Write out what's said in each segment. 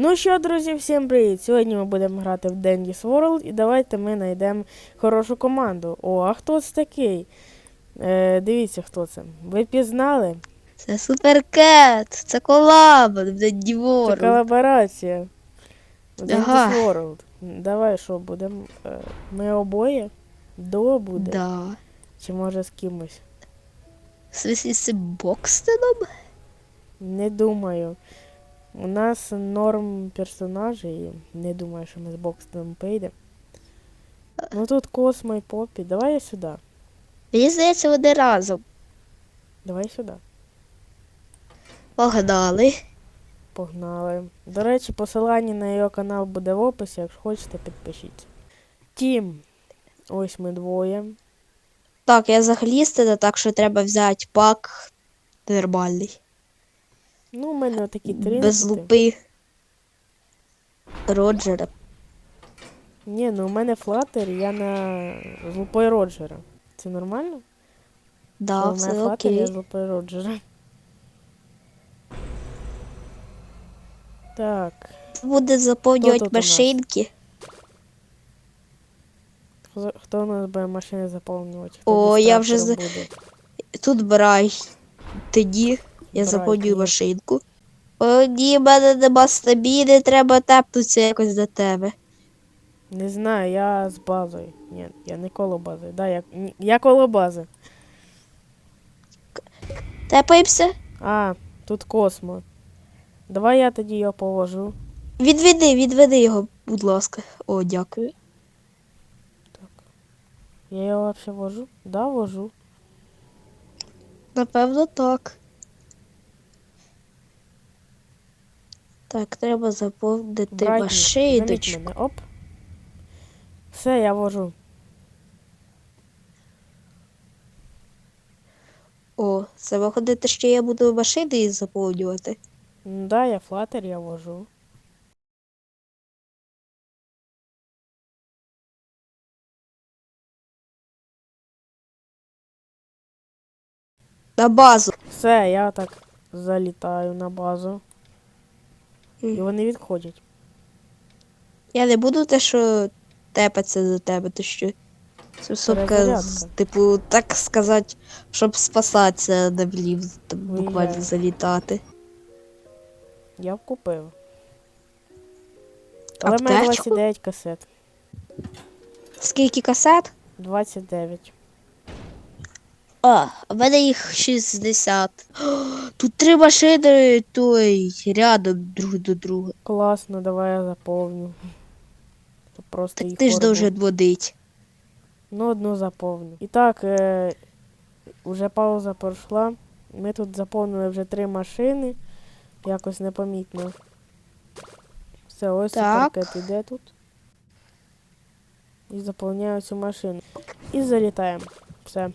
Ну що, друзі, всім привіт! Сьогодні ми будемо грати в Dendy's World і давайте ми знайдемо хорошу команду. О, а хто це такий? Е, дивіться, хто це. Ви пізнали? Це суперкет, це колаба в Це колаборація. В Dendy's Ага. World. Давай що, будемо. Е, ми обоє? До буде? Да. Чи може з кимось? З Бокстеном? Не думаю. У нас норм персонажі, і не думаю, що ми з Бокстоном поїдемо. Ну тут Космо і Поппі. Давай я сюди. Мені здається, вони разом. Давай сюди. Погнали. Погнали. До речі, посилання на його канал буде в описі, якщо хочете, підпишіться. Тім. Ось ми двоє. Так, я заглістила, так що треба взяти пак нормальний. Ну, у мене отакі три. Без лупи. Роджера. Ні, ну у мене флатер, я на з лупою Роджера. Це нормально? Да, все мене флатер, я з лупою Роджера. Так. Буде заповнювати тут у нас? машинки. Хто, хто у нас буде машини заповнювати? О, я вже за- буде? Тут брай. Тоді я Брай, заповнюю машинку. Ні, в мене нема стабіли, треба тепнутися якось до тебе. Не знаю, я з базою. Ні, я не коло бази. Да, я, я коло бази. Тепаємося? А, тут космо. Давай я тоді його положу. Відведи, відведи його, будь ласка. О, дякую. Так. Я його вообще вожу? Да, вожу. Напевно, так. Так, треба заповнити машиночку. Оп. Все, я вожу. О, це виходить, що я буду машини заповнювати. Да, я флатер, я вожу. На базу. Все, я так залітаю на базу. І вони відходять. Я не буду те, що тепатися до тебе, то що. Це сумка, типу, так сказати, щоб спасатися на влів, там, буквально я- залітати. Я вкупив. Але в мене 29 касет. Скільки касет? 29. А, в мене їх 60. О, Тут три машини той рядом друг до друга. Класно, давай я заповню. Це просто Так їх ти ж орбу. должен водить. Ну, одну заповню. І так, е, вже пауза пройшла. Ми тут заповнили вже три машини. Якось непомітно. Все, ось Так. суперкет іде тут. І заповняю цю машину. І залітаємо. Все.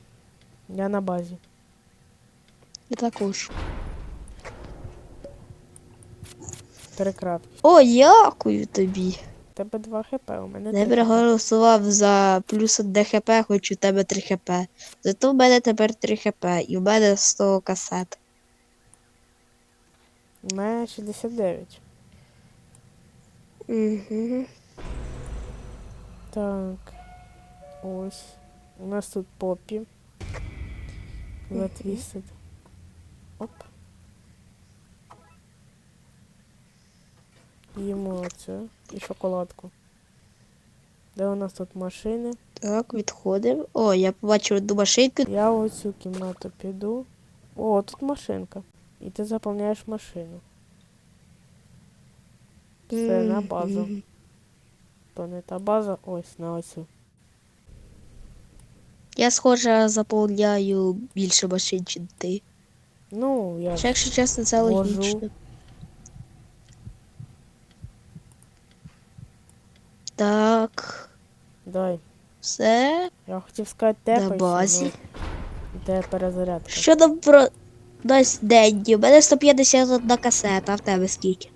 Я на базі. Я також. Перекрафт. О, дякую тобі. Тебе 2 хп, у мене Не 3 хп. проголосував за плюс 1 хп, хоч у тебе 3 хп. Зато в мене тепер 3 хп, і в мене 100 касет. У мене 69. Угу. Так. Ось. У нас тут поппі. Затвістить. Оп. Їмо оце. І шоколадку. Де у нас тут машини? Так, відходимо. О, я побачив одну машинку. Я в оцю кімнату піду. О, тут машинка. І ти заповняєш машину. Все, на базу. То не та база, ось на оцю. Я, схоже, заповняю більше машин, ніж ти. Ну, я Чи, якщо чесно, це логічно. Так, дай. все. Я хотів сказати На базі. де перезарядка. Що там про дасть деньги? У мене 151 касета, а в тебе скільки?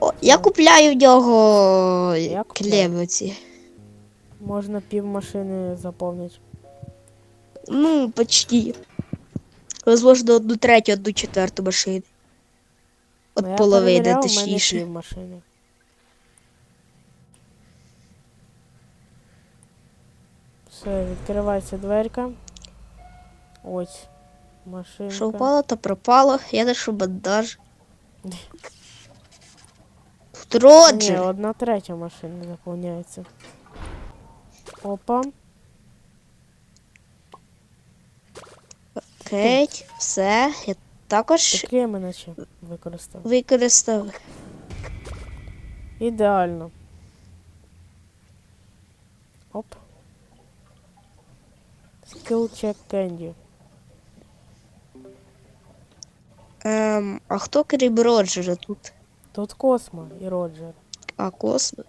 О, я Ну. купляю в нього Я. Можна пів машини заповнити. Ну, почти. Возможно, одну третю, одну четверту машини. от Ну, половини, точніше. машини. Все, відкривається дверка. Ось. Машинка. Що впало, то пропало. Я знайшов бандаж. Тут Ні, одна третя машина заповняється. Опа. Окей, все. Я також Таке ми наче використав. використав. Ідеально. Оп. Skill check candy. Ем, а хто крім Роджера тут? Тут Космо і Роджер. А, Космо.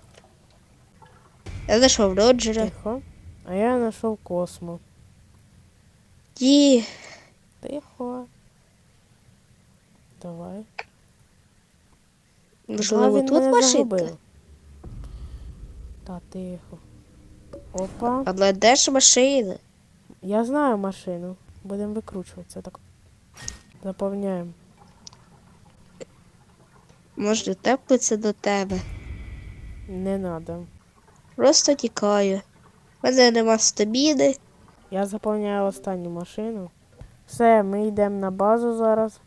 Я знайшов Роджера. Тихо. А я знайшов Космо. І Тихо. Давай. можливо він тут машинка. Та тихо. Опа. Але де ж машина? Я знаю машину. Будемо викручуватися. Так. Заповняємо. Може теплиться до тебе. Не надо. Просто тікаю. У мене нема стаміни. Я заповняю останню машину. Все, ми йдемо на базу зараз.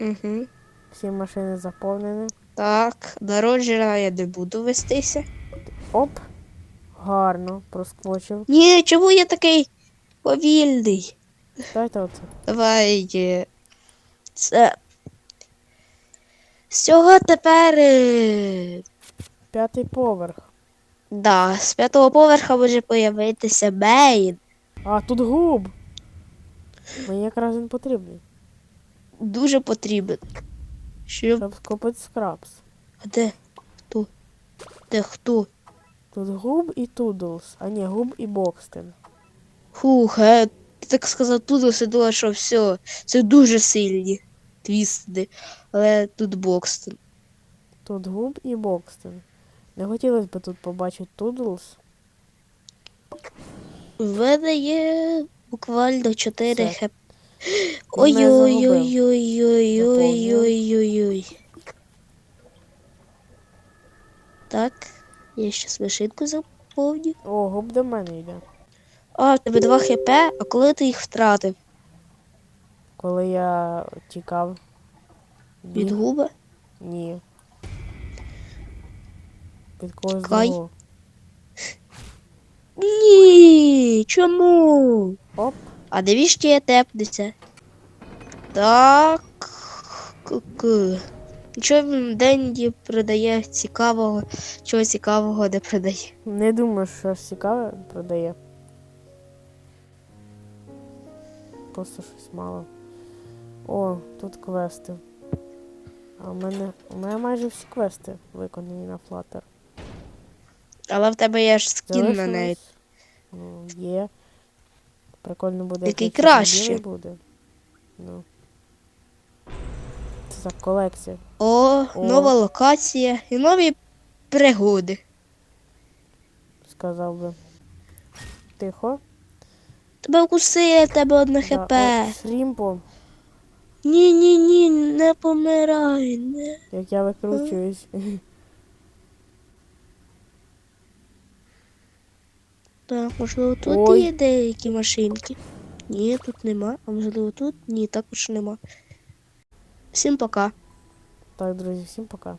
Угу. Всі машини заповнені. Так, на я не буду вестися. Оп. Гарно, проскочив. Ні, чому я такий повільний? Дайте оце. Давай. е, Це. З цього тепер. е, П'ятий поверх. Да, з п'ятого поверха може появитися Мейн. А, тут губ. Мені якраз він потрібний. Дуже потрібен. Щоб. Щоб скупити скрабс. А де? Хто? Де хто? Тут губ і тудлс. А ні, губ і бокстен. Фух, е, ти так сказав тут ось я думала, що все. Це дуже сильні твісти. Але тут Бокстон. Тут губ і бокстен. Не хотілося б тут побачити тудлс. У мене є буквально 4 хп. Він мене загубив. Ой-ой-ой-ой-ой-ой-ой-ой. Так, я ще смішинку заповню. О, губ до мене йде. А, в тебе 2 хп, а коли ти їх втратив? Коли я тікав. Від Ні. губа? Ні. Від когось Чекай. другого. Ні, чому? А навіщо я тепнуся? Так. Нічого він Денді продає цікавого, чого цікавого не продає. Не думаю, що цікаве продає. Просто щось мало. О, тут квести. А у мене. У мене майже всі квести виконані на Flutter. Але в тебе є ж скін на неї. Ну, є. Прикольно буде. Який краще. буде. Ну. Це так, колекція. О, О. нова локація і нові пригоди. Сказав би. Тихо. Тебе вкусили, тебе одне хп. Да, о, Срімпо, Ні, ні, ні, не помирай. Не. як я викручуюсь. Так, можливо, тут Ой. є деякі машинки. Ні, тут нема. А можливо тут? Ні, також нема. Всім пока. Так, друзі, всім пока.